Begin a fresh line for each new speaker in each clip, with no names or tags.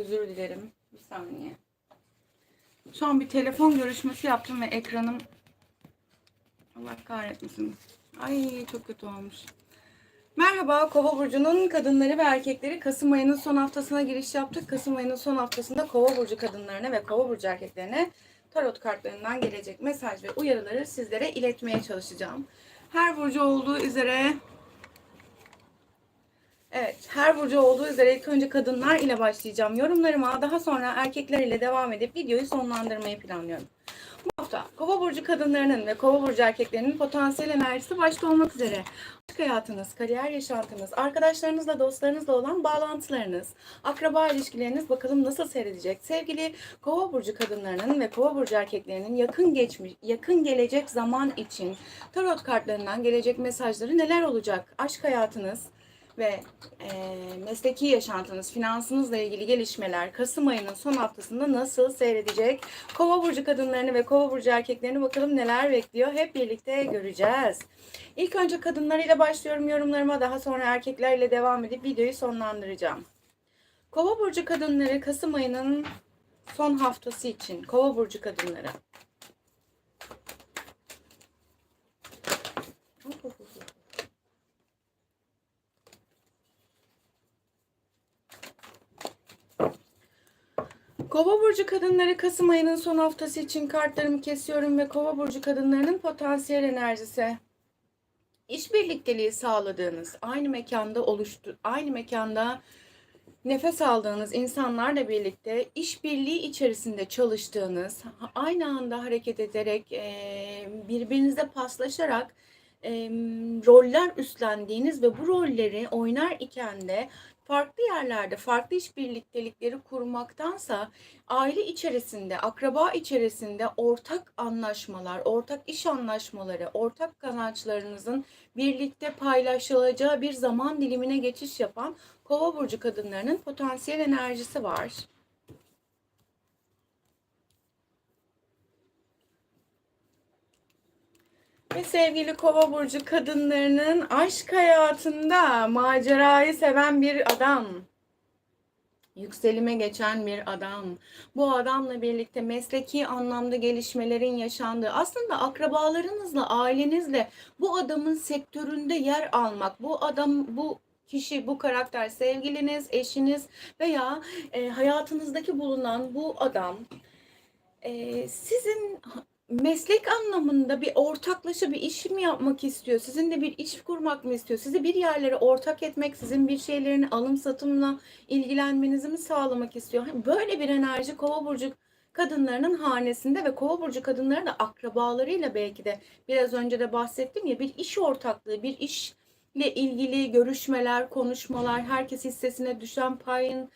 Özür dilerim. Bir saniye. An bir telefon görüşmesi yaptım ve ekranım Allah kahretmesin. Ay çok kötü olmuş. Merhaba Kova burcunun kadınları ve erkekleri Kasım ayının son haftasına giriş yaptık. Kasım ayının son haftasında Kova burcu kadınlarına ve Kova burcu erkeklerine tarot kartlarından gelecek mesaj ve uyarıları sizlere iletmeye çalışacağım. Her burcu olduğu üzere Evet, her burcu olduğu üzere ilk önce kadınlar ile başlayacağım yorumlarıma. Daha sonra erkekler ile devam edip videoyu sonlandırmayı planlıyorum. Bu hafta Kova burcu kadınlarının ve Kova burcu erkeklerinin potansiyel enerjisi başta olmak üzere aşk hayatınız, kariyer yaşantınız, arkadaşlarınızla, dostlarınızla olan bağlantılarınız, akraba ilişkileriniz bakalım nasıl seyredecek? Sevgili Kova burcu kadınlarının ve Kova burcu erkeklerinin yakın geçmiş, yakın gelecek zaman için tarot kartlarından gelecek mesajları neler olacak? Aşk hayatınız, ve e, mesleki yaşantınız, finansınızla ilgili gelişmeler Kasım ayının son haftasında nasıl seyredecek? Kova burcu kadınlarını ve Kova burcu erkeklerini bakalım neler bekliyor. Hep birlikte göreceğiz. İlk önce kadınlarıyla başlıyorum yorumlarıma. Daha sonra erkeklerle devam edip videoyu sonlandıracağım. Kova burcu kadınları Kasım ayının son haftası için Kova burcu kadınları. Kova burcu kadınları Kasım ayının son haftası için kartlarımı kesiyorum ve Kova burcu kadınlarının potansiyel enerjisi. İş birlikteliği sağladığınız, aynı mekanda oluştu, aynı mekanda nefes aldığınız insanlarla birlikte işbirliği içerisinde çalıştığınız, aynı anda hareket ederek, birbirinize paslaşarak roller üstlendiğiniz ve bu rolleri oynar iken de farklı yerlerde farklı iş birliktelikleri kurmaktansa aile içerisinde, akraba içerisinde ortak anlaşmalar, ortak iş anlaşmaları, ortak kazançlarınızın birlikte paylaşılacağı bir zaman dilimine geçiş yapan Kova burcu kadınlarının potansiyel enerjisi var. Ve sevgili kova burcu kadınlarının aşk hayatında macerayı seven bir adam. Yükselime geçen bir adam. Bu adamla birlikte mesleki anlamda gelişmelerin yaşandığı, aslında akrabalarınızla, ailenizle bu adamın sektöründe yer almak, bu adam, bu kişi, bu karakter, sevgiliniz, eşiniz veya e, hayatınızdaki bulunan bu adam e, sizin meslek anlamında bir ortaklaşa bir iş mi yapmak istiyor? Sizin de bir iş kurmak mı istiyor? Sizi bir yerlere ortak etmek, sizin bir şeylerini alım satımla ilgilenmenizi mi sağlamak istiyor? Hani böyle bir enerji Kova burcu kadınlarının hanesinde ve Kova burcu kadınları da akrabalarıyla belki de biraz önce de bahsettim ya bir iş ortaklığı, bir işle ilgili görüşmeler, konuşmalar, herkes hissesine düşen payın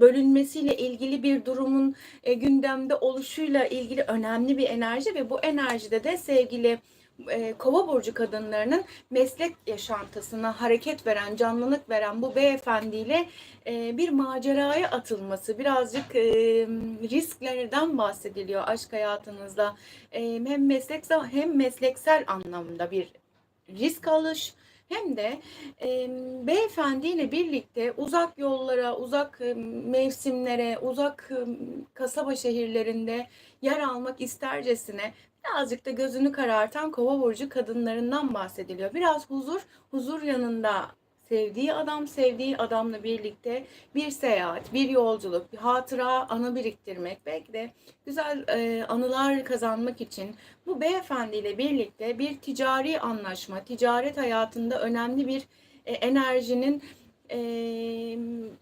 bölünmesiyle ilgili bir durumun e, gündemde oluşuyla ilgili önemli bir enerji ve bu enerjide de sevgili e, kova burcu kadınlarının meslek yaşantısına hareket veren, canlılık veren bu beyefendiyle e, bir maceraya atılması, birazcık e, risklerden bahsediliyor aşk hayatınızda. E, hem mesleksel hem mesleksel anlamda bir risk alış, hem de e, beyefendiyle birlikte uzak yollara, uzak mevsimlere, uzak kasaba şehirlerinde yer almak istercesine birazcık da gözünü karartan kova burcu kadınlarından bahsediliyor. Biraz huzur, huzur yanında sevdiği adam, sevdiği adamla birlikte bir seyahat, bir yolculuk, bir hatıra, anı biriktirmek, belki de güzel e, anılar kazanmak için bu beyefendiyle birlikte bir ticari anlaşma, ticaret hayatında önemli bir e, enerjinin e,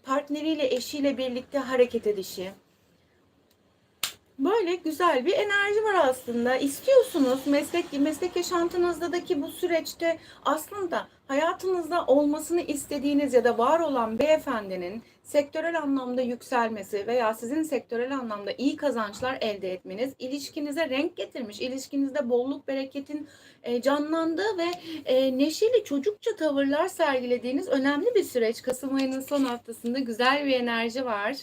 partneriyle, eşiyle birlikte hareket edişi, Böyle güzel bir enerji var aslında. İstiyorsunuz meslek meslek yaşantınızdaki bu süreçte aslında hayatınızda olmasını istediğiniz ya da var olan beyefendinin sektörel anlamda yükselmesi veya sizin sektörel anlamda iyi kazançlar elde etmeniz ilişkinize renk getirmiş, ilişkinizde bolluk bereketin e, canlandığı ve e, neşeli çocukça tavırlar sergilediğiniz önemli bir süreç. Kasım ayının son haftasında güzel bir enerji var.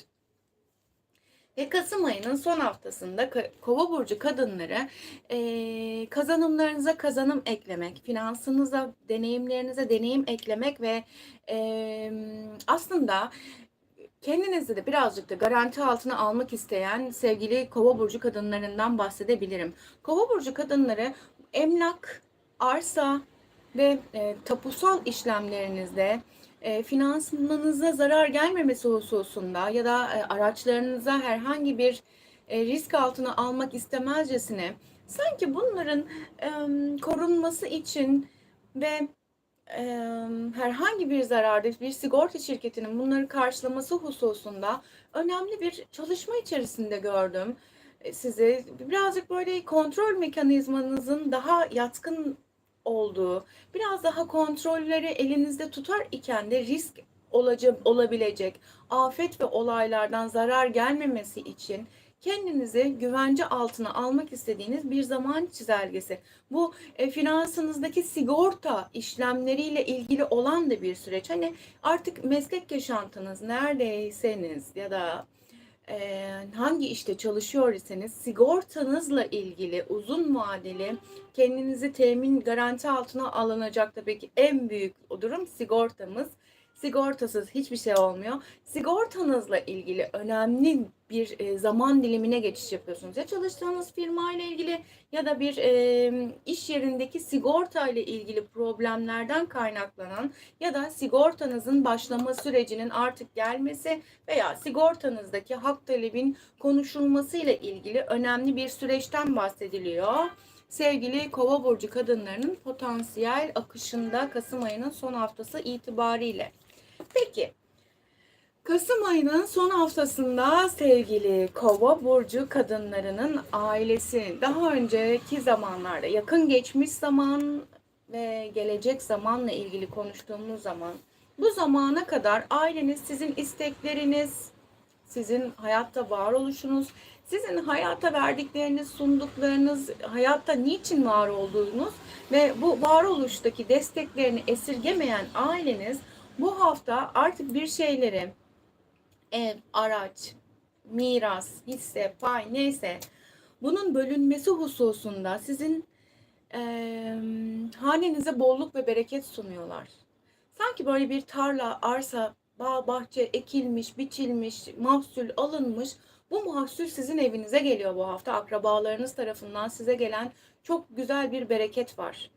Ve Kasım ayının son haftasında Kova burcu kadınları e, kazanımlarınıza kazanım eklemek, finansınıza, deneyimlerinize deneyim eklemek ve e, aslında kendinizi de birazcık da garanti altına almak isteyen sevgili Kova burcu kadınlarından bahsedebilirim. Kova burcu kadınları emlak, arsa ve e, tapusal işlemlerinizde e, finansmanınıza zarar gelmemesi hususunda ya da e, araçlarınıza herhangi bir e, risk altına almak istemezcesine sanki bunların e, korunması için ve e, herhangi bir zararda bir sigorta şirketinin bunları karşılaması hususunda önemli bir çalışma içerisinde gördüm e, sizi. Birazcık böyle kontrol mekanizmanızın daha yatkın olduğu, biraz daha kontrolleri elinizde tutar iken de risk olabilecek afet ve olaylardan zarar gelmemesi için kendinizi güvence altına almak istediğiniz bir zaman çizelgesi. Bu e, finansınızdaki sigorta işlemleriyle ilgili olan da bir süreç. Hani artık meslek yaşantınız neredeyseniz ya da hangi işte çalışıyor iseniz sigortanızla ilgili uzun vadeli kendinizi temin garanti altına alınacak tabii ki en büyük durum sigortamız. Sigortasız hiçbir şey olmuyor. Sigortanızla ilgili önemli bir e, zaman dilimine geçiş yapıyorsunuz. Ya çalıştığınız firma ile ilgili ya da bir e, iş yerindeki sigorta ile ilgili problemlerden kaynaklanan ya da sigortanızın başlama sürecinin artık gelmesi veya sigortanızdaki hak talebin konuşulması ile ilgili önemli bir süreçten bahsediliyor. Sevgili Kova burcu kadınlarının potansiyel akışında Kasım ayının son haftası itibariyle. Peki Kasım ayının son haftasında sevgili Kova burcu kadınlarının ailesi daha önceki zamanlarda yakın geçmiş zaman ve gelecek zamanla ilgili konuştuğumuz zaman bu zamana kadar aileniz sizin istekleriniz, sizin hayatta varoluşunuz, sizin hayata verdikleriniz, sunduklarınız, hayatta niçin var olduğunuz ve bu varoluştaki desteklerini esirgemeyen aileniz bu hafta artık bir şeyleri ev, araç, miras, hisse, pay neyse bunun bölünmesi hususunda sizin e, hanenize bolluk ve bereket sunuyorlar. Sanki böyle bir tarla, arsa, bağ, bahçe ekilmiş, biçilmiş, mahsul alınmış. Bu mahsul sizin evinize geliyor bu hafta. Akrabalarınız tarafından size gelen çok güzel bir bereket var.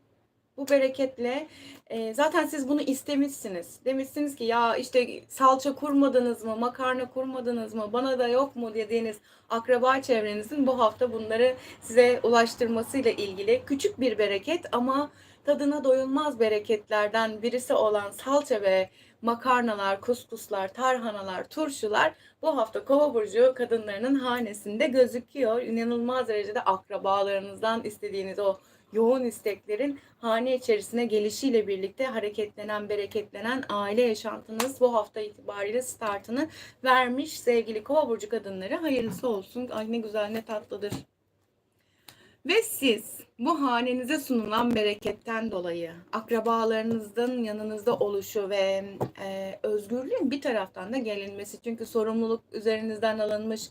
Bu bereketle e, zaten siz bunu istemişsiniz. Demişsiniz ki ya işte salça kurmadınız mı, makarna kurmadınız mı, bana da yok mu dediğiniz akraba çevrenizin bu hafta bunları size ulaştırmasıyla ilgili küçük bir bereket ama tadına doyulmaz bereketlerden birisi olan salça ve makarnalar, kuskuslar, tarhanalar, turşular bu hafta Kova burcu kadınlarının hanesinde gözüküyor. İnanılmaz derecede akrabalarınızdan istediğiniz o yoğun isteklerin hane içerisine gelişiyle birlikte hareketlenen, bereketlenen aile yaşantınız bu hafta itibariyle startını vermiş sevgili kova burcu kadınları. Hayırlısı olsun. Ay ne güzel ne tatlıdır. Ve siz bu hanenize sunulan bereketten dolayı akrabalarınızın yanınızda oluşu ve e, özgürlüğün bir taraftan da gelinmesi çünkü sorumluluk üzerinizden alınmış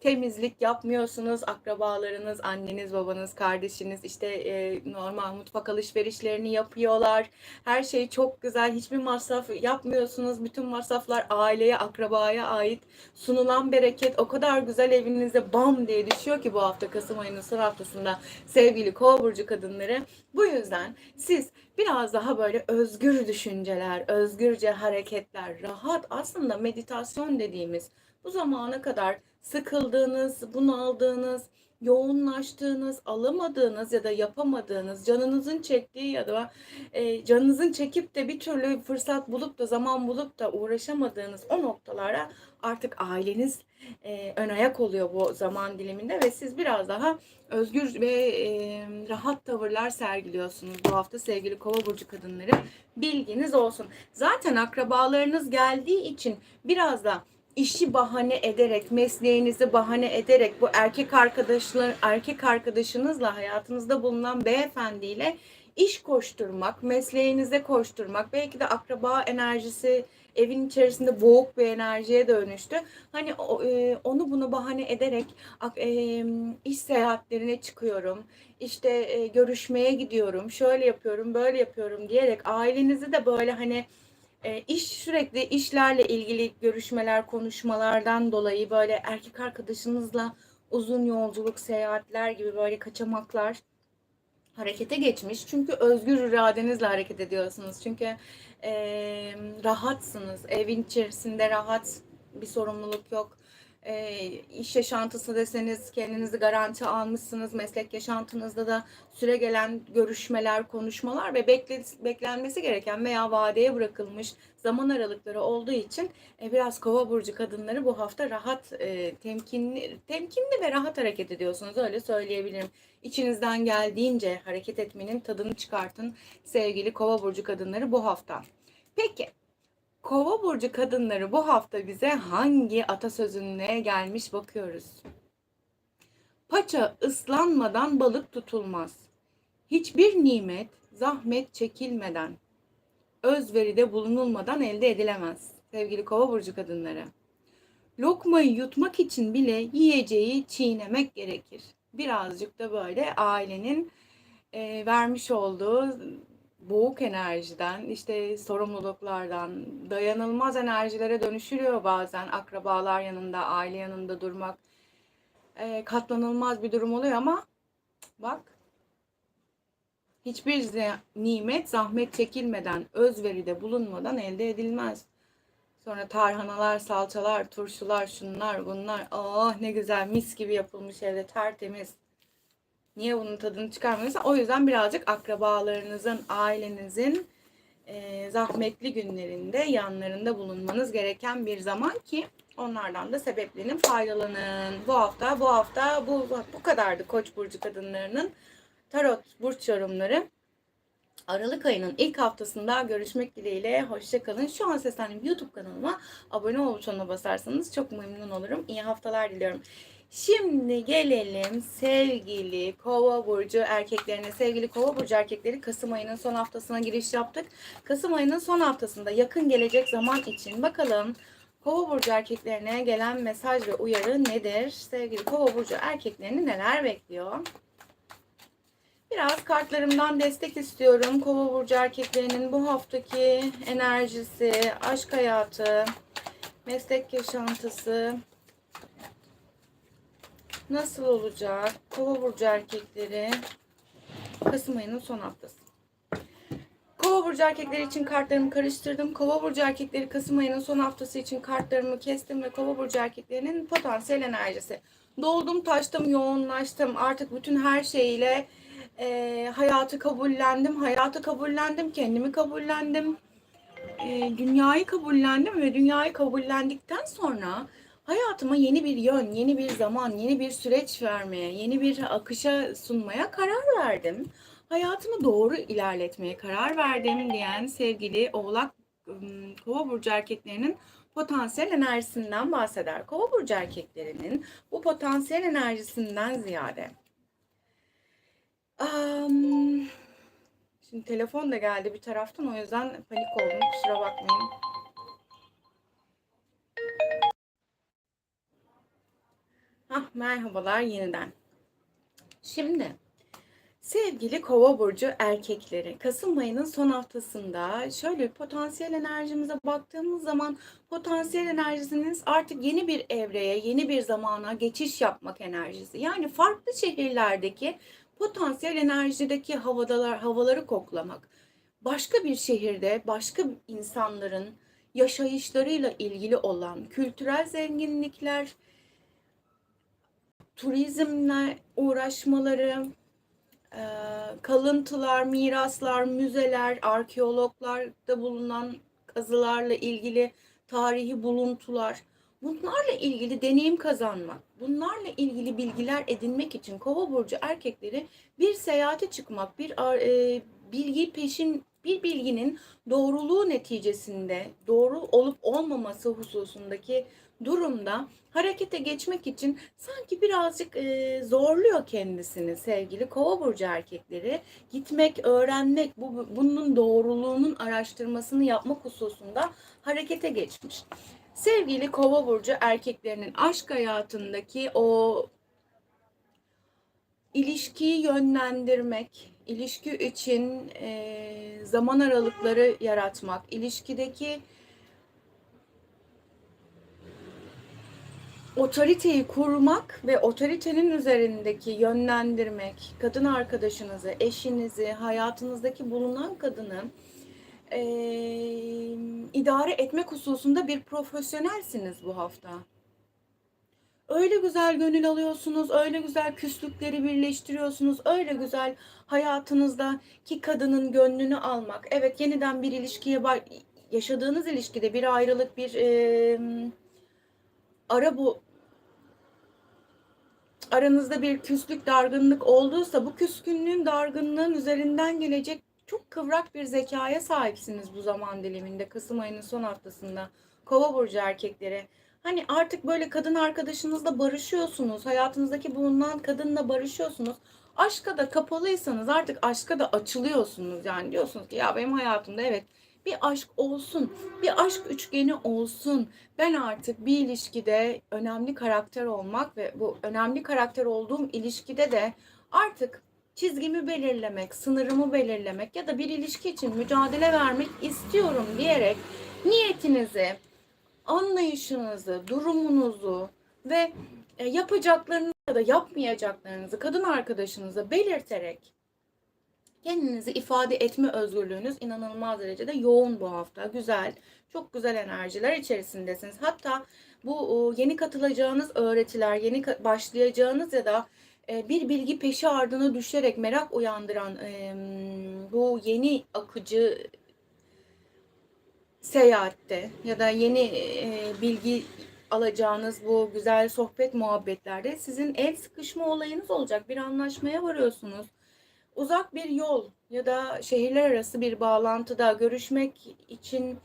temizlik yapmıyorsunuz. Akrabalarınız, anneniz, babanız, kardeşiniz işte e, normal mutfak alışverişlerini yapıyorlar. Her şey çok güzel. Hiçbir masraf yapmıyorsunuz. Bütün masraflar aileye, akrabaya ait. Sunulan bereket o kadar güzel evinize bam diye düşüyor ki bu hafta Kasım ayının son haftasında sevgili kova burcu kadınları. Bu yüzden siz biraz daha böyle özgür düşünceler, özgürce hareketler, rahat aslında meditasyon dediğimiz bu zamana kadar sıkıldığınız, bunaldığınız, yoğunlaştığınız, alamadığınız ya da yapamadığınız, canınızın çektiği ya da e, canınızın çekip de bir türlü fırsat bulup da zaman bulup da uğraşamadığınız o noktalara artık aileniz e, ön ayak oluyor bu zaman diliminde ve siz biraz daha özgür ve e, rahat tavırlar sergiliyorsunuz bu hafta sevgili kova burcu kadınları bilginiz olsun. Zaten akrabalarınız geldiği için biraz da işi bahane ederek, mesleğinizi bahane ederek bu erkek arkadaşlar, erkek arkadaşınızla hayatınızda bulunan beyefendiyle iş koşturmak, mesleğinize koşturmak, belki de akraba enerjisi evin içerisinde boğuk bir enerjiye dönüştü. Hani e, onu bunu bahane ederek iş seyahatlerine çıkıyorum. İşte e, görüşmeye gidiyorum. Şöyle yapıyorum, böyle yapıyorum diyerek ailenizi de böyle hani E, iş sürekli işlerle ilgili görüşmeler, konuşmalardan dolayı böyle erkek arkadaşınızla uzun yolculuk, seyahatler gibi böyle kaçamaklar harekete geçmiş. Çünkü özgür iradenizle hareket ediyorsunuz. Çünkü e, rahatsınız. Evin içerisinde rahat bir sorumluluk yok. E, iş yaşantısı deseniz kendinizi garanti almışsınız. Meslek yaşantınızda da süre gelen görüşmeler, konuşmalar ve bekle, beklenmesi gereken veya vadeye bırakılmış zaman aralıkları olduğu için e, biraz kova burcu kadınları bu hafta rahat, e, temkinli, temkinli ve rahat hareket ediyorsunuz. Öyle söyleyebilirim. İçinizden geldiğince hareket etmenin tadını çıkartın sevgili kova burcu kadınları bu hafta. Peki Kova burcu kadınları bu hafta bize hangi atasözüne gelmiş bakıyoruz. Paça ıslanmadan balık tutulmaz. Hiçbir nimet zahmet çekilmeden, özveride bulunulmadan elde edilemez. Sevgili kova burcu kadınları. Lokmayı yutmak için bile yiyeceği çiğnemek gerekir. Birazcık da böyle ailenin e, vermiş olduğu boğuk enerjiden, işte sorumluluklardan, dayanılmaz enerjilere dönüşülüyor bazen akrabalar yanında, aile yanında durmak. E, katlanılmaz bir durum oluyor ama bak hiçbir nimet zahmet çekilmeden, özveride bulunmadan elde edilmez. Sonra tarhanalar, salçalar, turşular, şunlar, bunlar. Oh ne güzel mis gibi yapılmış evde tertemiz. Niye bunun tadını çıkarmıyorsa o yüzden birazcık akrabalarınızın, ailenizin e, zahmetli günlerinde yanlarında bulunmanız gereken bir zaman ki onlardan da sebeplenin faydalanın. Bu hafta bu hafta bu bu kadardı Koç burcu kadınlarının tarot burç yorumları. Aralık ayının ilk haftasında görüşmek dileğiyle. Hoşçakalın. Şu an seslendiğim YouTube kanalıma abone ol butonuna basarsanız çok memnun olurum. İyi haftalar diliyorum. Şimdi gelelim sevgili kova burcu erkeklerine. Sevgili kova burcu erkekleri Kasım ayının son haftasına giriş yaptık. Kasım ayının son haftasında yakın gelecek zaman için bakalım kova burcu erkeklerine gelen mesaj ve uyarı nedir? Sevgili kova burcu erkeklerini neler bekliyor? Biraz kartlarımdan destek istiyorum. Kova burcu erkeklerinin bu haftaki enerjisi, aşk hayatı, meslek yaşantısı, nasıl olacak? Kova burcu erkekleri Kasım ayının son haftası. Kova burcu erkekleri için kartlarımı karıştırdım. Kova burcu erkekleri Kasım ayının son haftası için kartlarımı kestim ve Kova burcu erkeklerinin potansiyel enerjisi. Doldum, taştım, yoğunlaştım. Artık bütün her şeyiyle e, hayatı kabullendim. Hayatı kabullendim, kendimi kabullendim. E, dünyayı kabullendim ve dünyayı kabullendikten sonra hayatıma yeni bir yön, yeni bir zaman, yeni bir süreç vermeye, yeni bir akışa sunmaya karar verdim. Hayatımı doğru ilerletmeye karar verdim diyen sevgili Oğlak Kova burcu erkeklerinin potansiyel enerjisinden bahseder. Kova burcu erkeklerinin bu potansiyel enerjisinden ziyade um, şimdi telefon da geldi bir taraftan o yüzden panik oldum kusura bakmayın. Hah, merhabalar yeniden. Şimdi sevgili kova burcu erkekleri Kasım ayının son haftasında şöyle potansiyel enerjimize baktığımız zaman potansiyel enerjisiniz artık yeni bir evreye, yeni bir zamana geçiş yapmak enerjisi. Yani farklı şehirlerdeki potansiyel enerjideki havadalar, havaları koklamak. Başka bir şehirde başka insanların yaşayışlarıyla ilgili olan kültürel zenginlikler, turizmle uğraşmaları, e, kalıntılar, miraslar, müzeler, arkeologlarda bulunan kazılarla ilgili tarihi buluntular, bunlarla ilgili deneyim kazanmak, bunlarla ilgili bilgiler edinmek için Kova burcu erkekleri bir seyahate çıkmak, bir e, bilgi peşin bir bilginin doğruluğu neticesinde doğru olup olmaması hususundaki durumda harekete geçmek için sanki birazcık e, zorluyor kendisini sevgili kova burcu erkekleri. Gitmek, öğrenmek, bu, bunun doğruluğunun araştırmasını yapmak hususunda harekete geçmiş. Sevgili kova burcu erkeklerinin aşk hayatındaki o ilişkiyi yönlendirmek, ilişki için e, zaman aralıkları yaratmak, ilişkideki otoriteyi kurmak ve otoritenin üzerindeki yönlendirmek, kadın arkadaşınızı, eşinizi, hayatınızdaki bulunan kadını e, idare etmek hususunda bir profesyonelsiniz bu hafta. Öyle güzel gönül alıyorsunuz, öyle güzel küslükleri birleştiriyorsunuz, öyle güzel hayatınızdaki kadının gönlünü almak. Evet yeniden bir ilişkiye yaşadığınız ilişkide bir ayrılık, bir e, ara bu aranızda bir küslük, dargınlık olduysa bu küskünlüğün, dargınlığın üzerinden gelecek çok kıvrak bir zekaya sahipsiniz bu zaman diliminde Kasım ayının son haftasında. Kova burcu erkekleri. Hani artık böyle kadın arkadaşınızla barışıyorsunuz. Hayatınızdaki bulunan kadınla barışıyorsunuz. Aşka da kapalıysanız artık aşka da açılıyorsunuz. Yani diyorsunuz ki ya benim hayatımda evet bir aşk olsun, bir aşk üçgeni olsun. Ben artık bir ilişkide önemli karakter olmak ve bu önemli karakter olduğum ilişkide de artık çizgimi belirlemek, sınırımı belirlemek ya da bir ilişki için mücadele vermek istiyorum diyerek niyetinizi, anlayışınızı, durumunuzu ve e, yapacaklarınızı ya da yapmayacaklarınızı kadın arkadaşınıza belirterek kendinizi ifade etme özgürlüğünüz inanılmaz derecede yoğun bu hafta. Güzel, çok güzel enerjiler içerisindesiniz. Hatta bu yeni katılacağınız öğretiler, yeni başlayacağınız ya da e, bir bilgi peşi ardına düşerek merak uyandıran bu yeni akıcı seyahatte ya da yeni e, bilgi alacağınız bu güzel sohbet muhabbetlerde sizin el sıkışma olayınız olacak. Bir anlaşmaya varıyorsunuz. Uzak bir yol ya da şehirler arası bir bağlantıda görüşmek için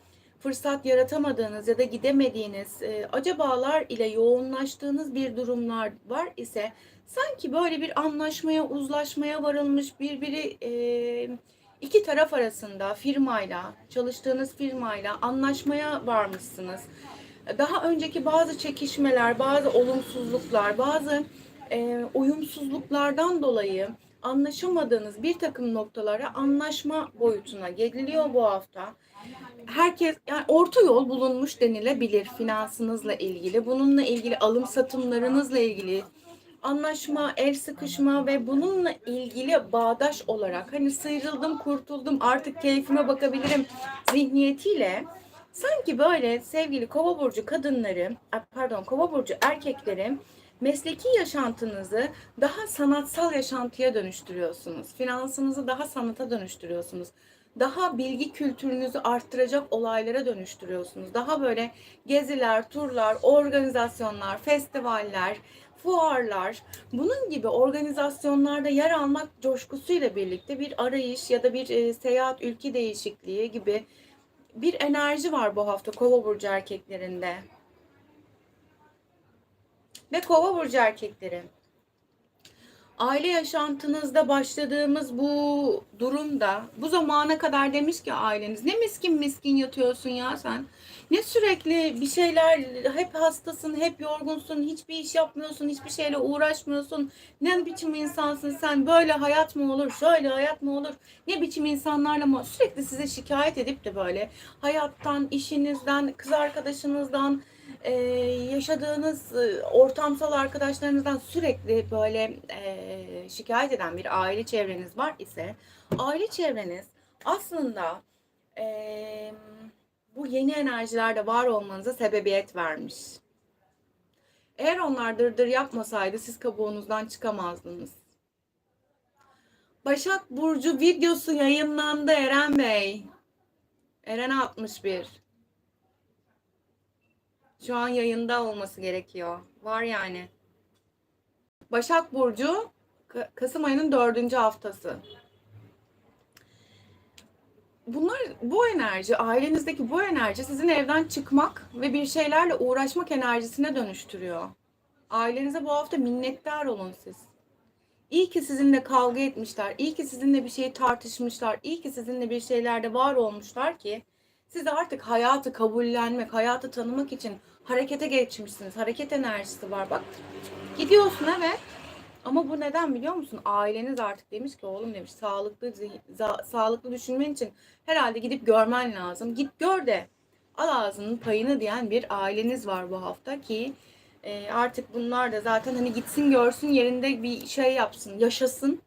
fırsat yaratamadığınız ya da gidemediğiniz e, acabalar ile yoğunlaştığınız bir durumlar var ise sanki böyle bir anlaşmaya, uzlaşmaya varılmış birbiri e, iki taraf arasında firmayla, çalıştığınız firmayla anlaşmaya varmışsınız. Daha önceki bazı çekişmeler, bazı olumsuzluklar, bazı e, uyumsuzluklardan dolayı anlaşamadığınız bir takım noktalara anlaşma boyutuna geliniyor bu hafta. Herkes yani orta yol bulunmuş denilebilir finansınızla ilgili. Bununla ilgili alım satımlarınızla ilgili anlaşma, el sıkışma ve bununla ilgili bağdaş olarak hani sıyrıldım, kurtuldum, artık keyfime bakabilirim zihniyetiyle sanki böyle sevgili kova burcu kadınları, pardon kova burcu erkekleri mesleki yaşantınızı daha sanatsal yaşantıya dönüştürüyorsunuz. Finansınızı daha sanata dönüştürüyorsunuz. Daha bilgi kültürünüzü arttıracak olaylara dönüştürüyorsunuz. Daha böyle geziler, turlar, organizasyonlar, festivaller, fuarlar, bunun gibi organizasyonlarda yer almak coşkusuyla birlikte bir arayış ya da bir e, seyahat ülke değişikliği gibi bir enerji var bu hafta Kova burcu erkeklerinde. Ve Kova burcu erkekleri. Aile yaşantınızda başladığımız bu durumda bu zamana kadar demiş ki aileniz ne miskin miskin yatıyorsun ya sen. Ne sürekli bir şeyler hep hastasın, hep yorgunsun, hiçbir iş yapmıyorsun, hiçbir şeyle uğraşmıyorsun. Ne biçim insansın sen? Böyle hayat mı olur? Şöyle hayat mı olur? Ne biçim insanlarla mı? Sürekli size şikayet edip de böyle hayattan, işinizden, kız arkadaşınızdan, e, yaşadığınız ortamsal arkadaşlarınızdan sürekli böyle e, şikayet eden bir aile çevreniz var ise aile çevreniz aslında e, bu yeni enerjilerde var olmanıza sebebiyet vermiş. Eğer onlar dırdır yapmasaydı siz kabuğunuzdan çıkamazdınız. Başak Burcu videosu yayınlandı Eren Bey. Eren 61. Şu an yayında olması gerekiyor. Var yani. Başak Burcu Kasım ayının dördüncü haftası. Bunlar bu enerji, ailenizdeki bu enerji sizin evden çıkmak ve bir şeylerle uğraşmak enerjisine dönüştürüyor. Ailenize bu hafta minnettar olun siz. İyi ki sizinle kavga etmişler, iyi ki sizinle bir şeyi tartışmışlar, iyi ki sizinle bir şeylerde var olmuşlar ki siz artık hayatı kabullenmek, hayatı tanımak için harekete geçmişsiniz. Hareket enerjisi var bak. Gidiyorsun evet. Ama bu neden biliyor musun? Aileniz artık demiş ki oğlum demiş sağlıklı zihin- sağlıklı düşünmen için herhalde gidip görmen lazım. Git gör de al ağzının payını diyen bir aileniz var bu hafta ki e, artık bunlar da zaten hani gitsin görsün yerinde bir şey yapsın, yaşasın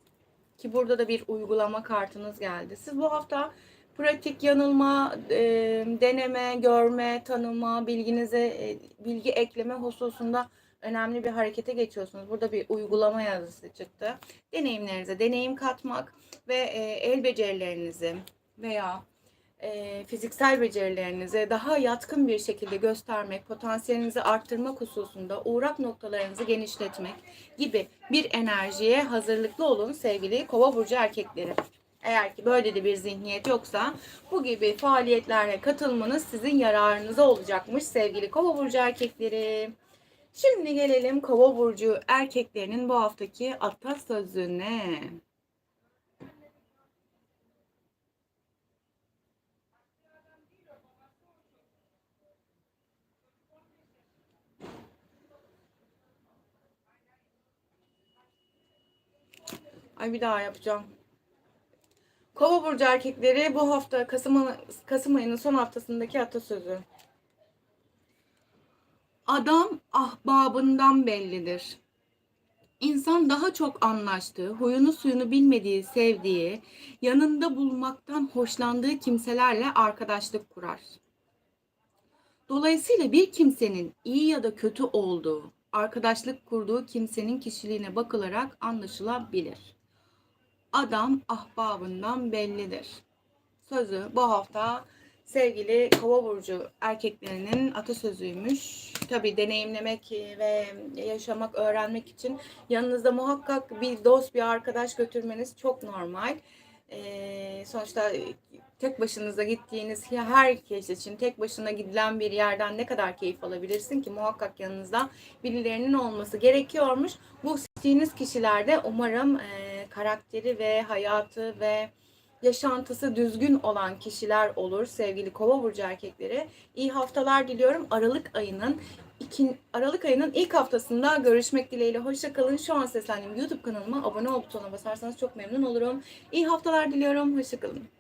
ki burada da bir uygulama kartınız geldi. Siz bu hafta pratik yanılma, e, deneme, görme, tanıma, bilginize e, bilgi ekleme hususunda önemli bir harekete geçiyorsunuz. Burada bir uygulama yazısı çıktı. Deneyimlerinize deneyim katmak ve e, el becerilerinizi veya e, fiziksel becerilerinizi daha yatkın bir şekilde göstermek, potansiyelinizi arttırmak hususunda uğrak noktalarınızı genişletmek gibi bir enerjiye hazırlıklı olun sevgili kova burcu erkekleri. Eğer ki böyle de bir zihniyet yoksa bu gibi faaliyetlere katılmanız sizin yararınıza olacakmış sevgili kova burcu erkekleri. Şimdi gelelim kova burcu erkeklerinin bu haftaki atasözüne. Ay bir daha yapacağım. Kova burcu erkekleri bu hafta Kasım, Kasım ayının son haftasındaki atasözü. Adam ahbabından bellidir. İnsan daha çok anlaştığı, huyunu suyunu bilmediği, sevdiği, yanında bulunmaktan hoşlandığı kimselerle arkadaşlık kurar. Dolayısıyla bir kimsenin iyi ya da kötü olduğu, arkadaşlık kurduğu kimsenin kişiliğine bakılarak anlaşılabilir. Adam ahbabından bellidir. Sözü bu hafta sevgili kova burcu erkeklerinin atasözüymüş. Tabi deneyimlemek ve yaşamak, öğrenmek için yanınızda muhakkak bir dost, bir arkadaş götürmeniz çok normal. Ee, sonuçta tek başınıza gittiğiniz herkes için tek başına gidilen bir yerden ne kadar keyif alabilirsin ki muhakkak yanınızda birilerinin olması gerekiyormuş. Bu seçtiğiniz kişilerde umarım e, karakteri ve hayatı ve yaşantısı düzgün olan kişiler olur sevgili kova burcu erkekleri. İyi haftalar diliyorum. Aralık ayının iki, Aralık ayının ilk haftasında görüşmek dileğiyle. Hoşça kalın. Şu an seslendiğim YouTube kanalıma abone ol butonuna basarsanız çok memnun olurum. İyi haftalar diliyorum. Hoşça kalın.